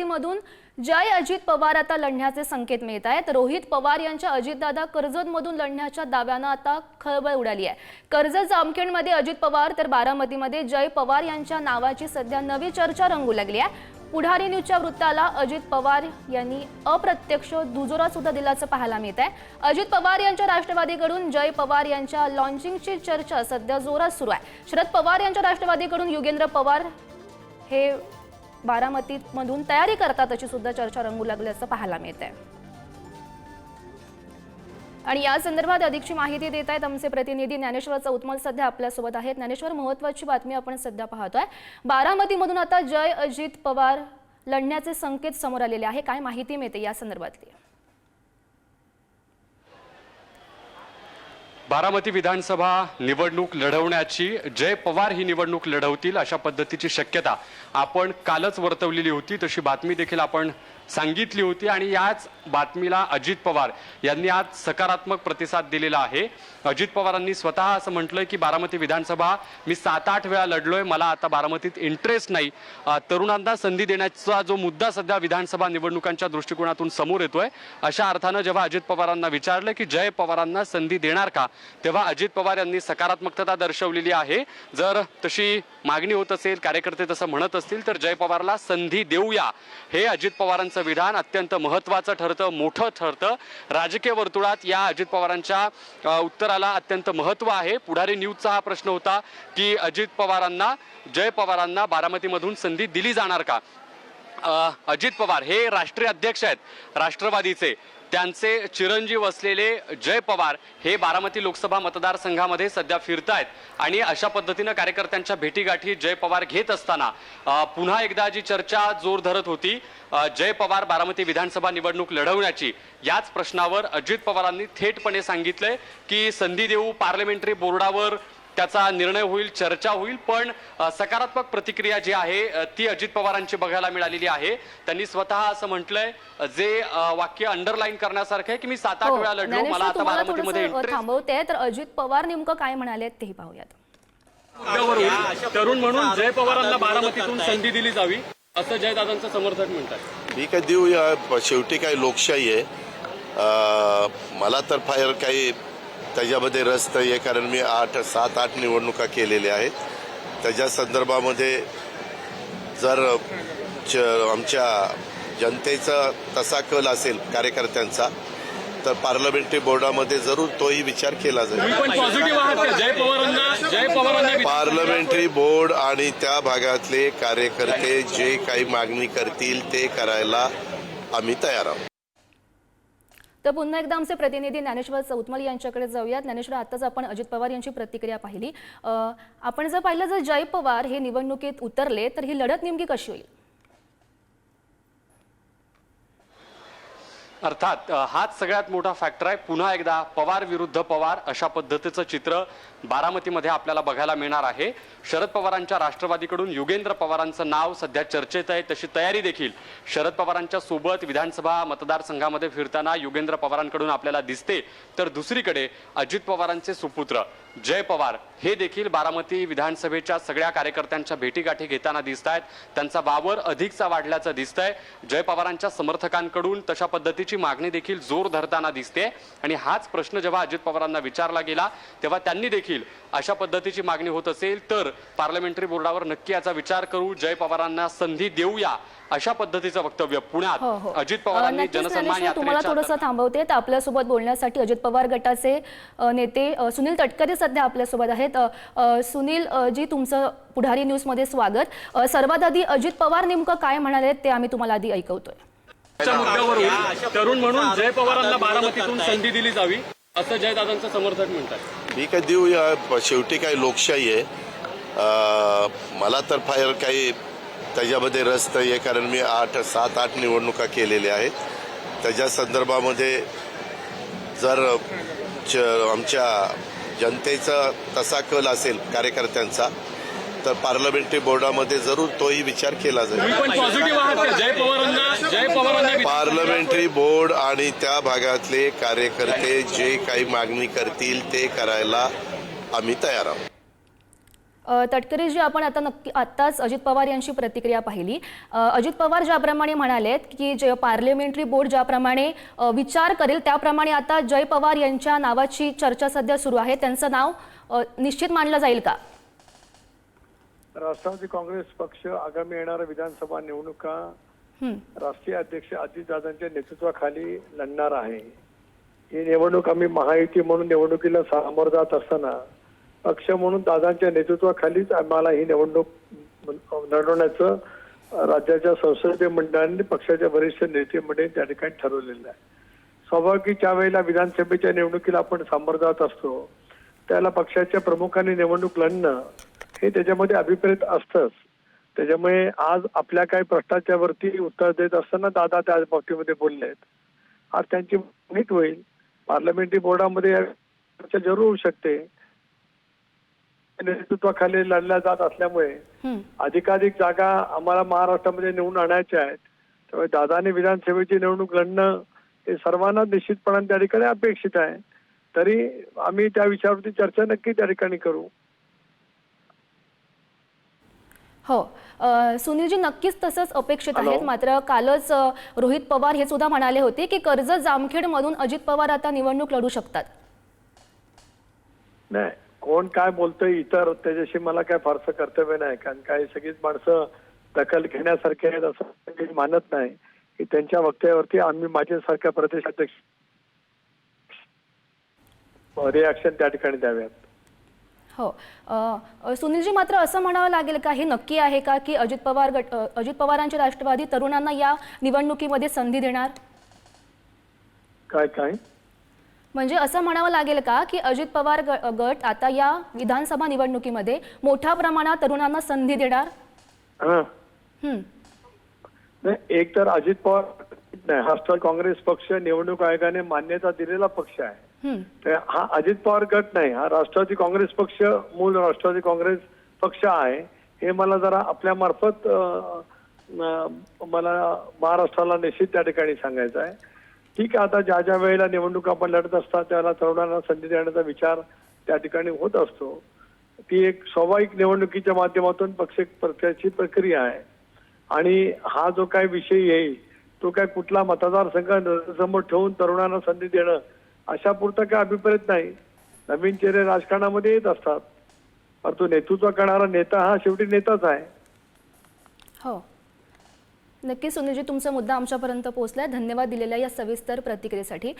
बारामतीमधून जय अजित पवार आता लढण्याचे संकेत मिळत आहेत. रोहित पवार यांच्या अजितदादा कर्जतमधून लढण्याच्या दाव्यानं आता खळबळ उडाली आहे. कर्जत जामखेडमध्ये अजित पवार तर बारामतीमध्ये जय पवार यांच्या नावाची सध्या नवी चर्चा रंगू लागली आहे. पुढारी न्यूजच्या वृत्ताला अजित पवार यांनी अप्रत्यक्ष दुजोरा सुद्धा दिल्याचं पाहायला मिळत आहे. अजित पवार यांच्या राष्ट्रवादीकडून जय पवार यांच्या लॉन्चिंगची चर्चा सध्या जोरात सुरू आहे. शरद पवार यांच्या राष्ट्रवादीकडून युगेंद्र पवार हे बारामतीमधून तयारी करतात अशी सुद्धा चर्चा रंगू लागली असं पाहायला मिळत आहे आणि या संदर्भात अधिकची माहिती देत आहेत आमचे प्रतिनिधी ज्ञानेश्वर चौतमल सध्या आपल्यासोबत आहेत. ज्ञानेश्वर महत्वाची बातमी आपण सध्या पाहतोय. बारामतीमधून आता जय अजित पवार लढण्याचे संकेत समोर आलेले आहे. काय माहिती मिळते या संदर्भातली? बारामती विधानसभा निवडणूक लढवण्याची जय पवार ही निवडणूक लढवतील अशा पद्धतीची शक्यता आपण कालच वर्तवलेली होती तशी बातमी देखील आपण सांगितली होती आणि याच बातमीला अजित पवार यांनी आज सकारात्मक प्रतिसाद दिलेला आहे. अजित पवारांनी स्वतः असं म्हटलंय की बारामती विधानसभा मी सात आठ वेळा लढलोय मला आता बारामतीत इंटरेस्ट नाही. तरुणांना संधी देण्याचा जो मुद्दा सध्या विधानसभा निवडणुकांच्या दृष्टिकोनातून समोर येतोय अशा अर्थानं जेव्हा अजित पवारांना विचारलं की जय पवारांना संधी देणार का तेव्हा अजित पवार यांनी सकारात्मकता दर्शवलेली आहे. जर तशी मागणी होत असेल कार्यकर्ते तसं म्हणत असतील तर जय पवारला संधी देऊया. हे अजित पवारांचं विधान अत्यंत महत्वाचं ठरतं मोठं ठरतं. राजकीय वर्तुळात या अजित पवारांच्या उत्तराला अत्यंत महत्त्व आहे. पुढारी न्यूजचा हा प्रश्न होता की अजित पवारांना जय पवारांना बारामतीमधून संधी दिली जाणार का? अजित पवार हे राष्ट्रीय अध्यक्ष आहेत राष्ट्रवादीचे. त्यांचे चिरंजीव असलेले जय पवार हे बारामती लोकसभा मतदारसंघामध्ये सध्या फिरत आहेत आणि अशा पद्धतीनं कार्यकर्त्यांच्या भेटीगाठी जय पवार घेत असताना पुन्हा एकदा जी चर्चा जोर धरत होती जय पवार बारामती विधानसभा निवडणूक लढवण्याची याच प्रश्नावर अजित पवारांनी थेटपणे सांगितलंय की संधी देऊ पार्लमेंटरी बोर्डावर त्याचा निर्णय होईल चर्चा होईल पण सकारात्मक प्रतिक्रिया जी आहे ती अजित पवारांची बघायला मिळालेली आहे. त्यांनी स्वतः असं म्हटलंय जे वाक्य अंडरलाईन करण्यासारखं आहे की मी सात आठ हो, वेळा लढलो मला आता बारामतीमध्ये थांबवते. तर अजित पवार नेमकं काय म्हणाले तेही पाहूयात. तरुण म्हणून जय पवारांना बारामतीतून संधी दिली जावी असं जयदादांचं समर्थक म्हणतात. ठीक आहे देऊया. शेवटी काही लोकशाही आहे. अं, मला तर फार काही त्याच्यामध्ये रस नाही आहे कारण मी आठ सात आठ निवडणुका केलेल्या आहेत. त्याच्या संदर्भामध्ये जर आमच्या जनतेचा तसा कल असेल कार्यकर्त्यांचा तर पार्लमेंटरी बोर्डामध्ये जरूर तोही विचार केला जाईल. पार्लमेंटरी बोर्ड आणि त्या भागातले कार्यकर्ते जे काही मागणी करतील ते करायला आम्ही तयार आहोत. तर पुन्हा एकदा आमचे प्रतिनिधी ज्ञानेश्वर चौतमल यांच्याकडे जाऊयात. ज्ञानेश्वर आताच आपण अजित पवार यांची प्रतिक्रिया पाहिली. आपण जर पाहिलं जर जय पवार हे निवडणुकीत उतरले तर ही लढत नेमकी कशी होईल? अर्थात हाच सगळ्यात मोठा फॅक्टर आहे. पुन्हा एकदा पवार विरुद्ध पवार अशा पद्धतीचं चित्र बारामतीमध्ये आपल्याला बघायला मिळणार आहे. शरद पवारांच्या राष्ट्रवादीकडून युगेंद्र पवारांचं नाव सध्या चर्चेत आहे. तशी तयारी देखील शरद पवारांच्या सोबत विधानसभा मतदारसंघामध्ये फिरताना युगेंद्र पवारांकडून आपल्याला दिसते. तर दुसरीकडे अजित पवारांचे सुपुत्र जय पवार. हे देखील बारामती विधानसभेच्या सगळ्या कार्यकर्त्यांच्या भेटीगाठी घेताना दिसत आहेत त्यांचा वावर अधिकचा वाढल्याचं दिसतंय. जय पवारांच्या समर्थकांकडून तशा पद्धतीची मागणी देखील जोर धरताना दिसते. आणि हाच प्रश्न जेव्हा अजित पवारांना विचारला गेला तेव्हा त्यांनी देखील अशा पद्धतीची मागणी होत असेल तर पार्लमेंटरी बोर्डावर नक्की याचा विचार करू. जय पवारांना संधी देऊया. अशा पद्धतीचं वक्तव्य हो पुण्यात हो अजित अ, पवारांनी जनसन्मान तुम्हाला थोडंसं थांबवते. तर आपल्यासोबत बोलण्यासाठी अजित पवार गटाचे नेते सुनील तटकरे सध्या आपल्यासोबत आहेत. सुनील जी तुमचं पुढारी न्यूजमध्ये स्वागत. अ, सर्वात आधी अजित पवार नेमकं काय म्हणाले ते आम्ही तुम्हाला आधी ऐकवतोय. तरुण म्हणून जय पवारांना बारामतीतून संधी दिली जावी असं जयदादांचं समर्थक म्हणतात. ठीक आहे देऊया शेवटी काही लोकशाही आहे. मला तर फार काही त्याच्यामध्ये रस नाही आहे कारण मी आठ सात आठ निवडणुका केलेल्या आहेत. त्याच्या संदर्भामध्ये जर च- आमच्या जनतेचा तसा कल असेल कार्यकर्त्यांचा तर पार्लमेंटरी बोर्डामध्ये जरूर तोही विचार केला जाईल. पार्लमेंटरी बोर्ड आणि त्या भागातले कार्यकर्ते जे काही मागणी करतील ते करायला आम्ही तयार आहोत. तटकरे जी आपण आता नक्की आत्ताच अजित पवार यांची प्रतिक्रिया पाहिली. अजित पवार ज्याप्रमाणे म्हणालेत की जे पार्लमेंटरी बोर्ड ज्याप्रमाणे विचार करेल त्याप्रमाणे आता जय पवार यांच्या नावाची चर्चा सध्या सुरू आहे. त्यांचं नाव निश्चित मानलं जाईल का? राष्ट्रवादी काँग्रेस पक्ष आगामी येणाऱ्या विधानसभा निवडणुका राष्ट्रीय अध्यक्ष अजितदादांच्या नेतृत्वाखाली लढणार आहे. ही निवडणूक आम्ही महायुती म्हणून निवडणुकीला सामोर जात असताना पक्ष म्हणून दादांच्या नेतृत्वाखालीच आम्हाला ही निवडणूक लढवण्याचं राज्याच्या संसदीय मंडळांनी पक्षाच्या वरिष्ठ नेते त्या ठिकाणी ठरवलेलं आहे. स्वाभाविक ज्या वेळेला विधानसभेच्या निवडणुकीला आपण सामोरं जात असतो त्याला पक्षाच्या प्रमुखांनी निवडणूक लढणं हे त्याच्यामध्ये अभिप्रेत असतंच. त्याच्यामुळे आज आपल्या काही प्रश्नाच्यावरती उत्तर देत असताना दादा त्या बाबतीमध्ये बोलले आहेत आज त्यांची नीट होईल. पार्लमेंटरी बोर्डामध्ये चर्चा जरूर होऊ शकते. नेतृत्वाखाली लढल्या जात असल्यामुळे. अधिकाधिक जागा आम्हाला महाराष्ट्रामध्ये निवडून आणायच्या आहेत. त्यामुळे दादाने विधानसभेची निवडणूक लढणं हे सर्वांना निश्चितपणाने त्या ठिकाणी अपेक्षित आहे. तरी आम्ही त्या विषयावरती चर्चा नक्की त्या ठिकाणी करू. हो. सुनीलजी नक्कीच तसंच अपेक्षित. आहेत. मात्र कालच रोहित पवार हे सुद्धा म्हणाले होते की कर्जत जामखेडमधून अजित पवार आता निवडणूक लढू शकतात. नाही. कोण काय बोलतोय इतर त्याच्याशी मला काय फारसं कर्तव्य नाही. कारण काही सगळीच माणसं दखल घेण्यासारखे आहेत असं मानत नाही. की त्यांच्या वक्तव्यावरती आम्ही माझ्यासारख्या प्रदेशाध्यक्ष रिॲक्शन त्या ठिकाणी द्याव्यात. हो. सुनीलजी मात्र असं म्हणावं लागेल का? हे नक्की आहे का की अजित पवार गट अजित पवारांचे राष्ट्रवादी तरुणांना या निवडणुकीमध्ये संधी देणार? काय काय? म्हणजे असं म्हणावं लागेल का की अजित पवार गट आता या विधानसभा निवडणुकीमध्ये मोठ्या प्रमाणात तरुणांना संधी देणार? एक तर अजित पवार नाही राष्ट्रवादी काँग्रेस पक्ष निवडणूक आयोगाने मान्यता दिलेला पक्ष आहे. हं, तर हा अजित पवार गट नाही हा राष्ट्रवादी काँग्रेस पक्ष मूळ राष्ट्रवादी काँग्रेस पक्ष आहे. हे मला जरा आपल्या मार्फत मला महाराष्ट्राला निश्चित त्या ठिकाणी सांगायचं आहे. ठीक आहे आता ज्या ज्या वेळेला निवडणूक आपण लढत असतात त्याला तरुणांना संधी देण्याचा विचार त्या ठिकाणी होत असतो. ती एक स्वाभाविक निवडणुकीच्या माध्यमातून पक्ष प्रत्याची प्रक्रिया आहे. आणि हा जो काय विषय येईल तो काय कुठला मतदारसंघ समोर ठेवून तरुणांना संधी देणं अशा पुरता काय अभिप्रेत नाही. नवीन चेहरे राजकारणामध्ये येत असतात. परंतु नेतृत्व करणारा नेता हा शेवटी नेताच आहे. हो. नक्की सुनीलजी तुमचा मुद्दा आमच्यापर्यंत पोहोचलाय. धन्यवाद दिलेल्या या सविस्तर प्रतिक्रियेसाठी.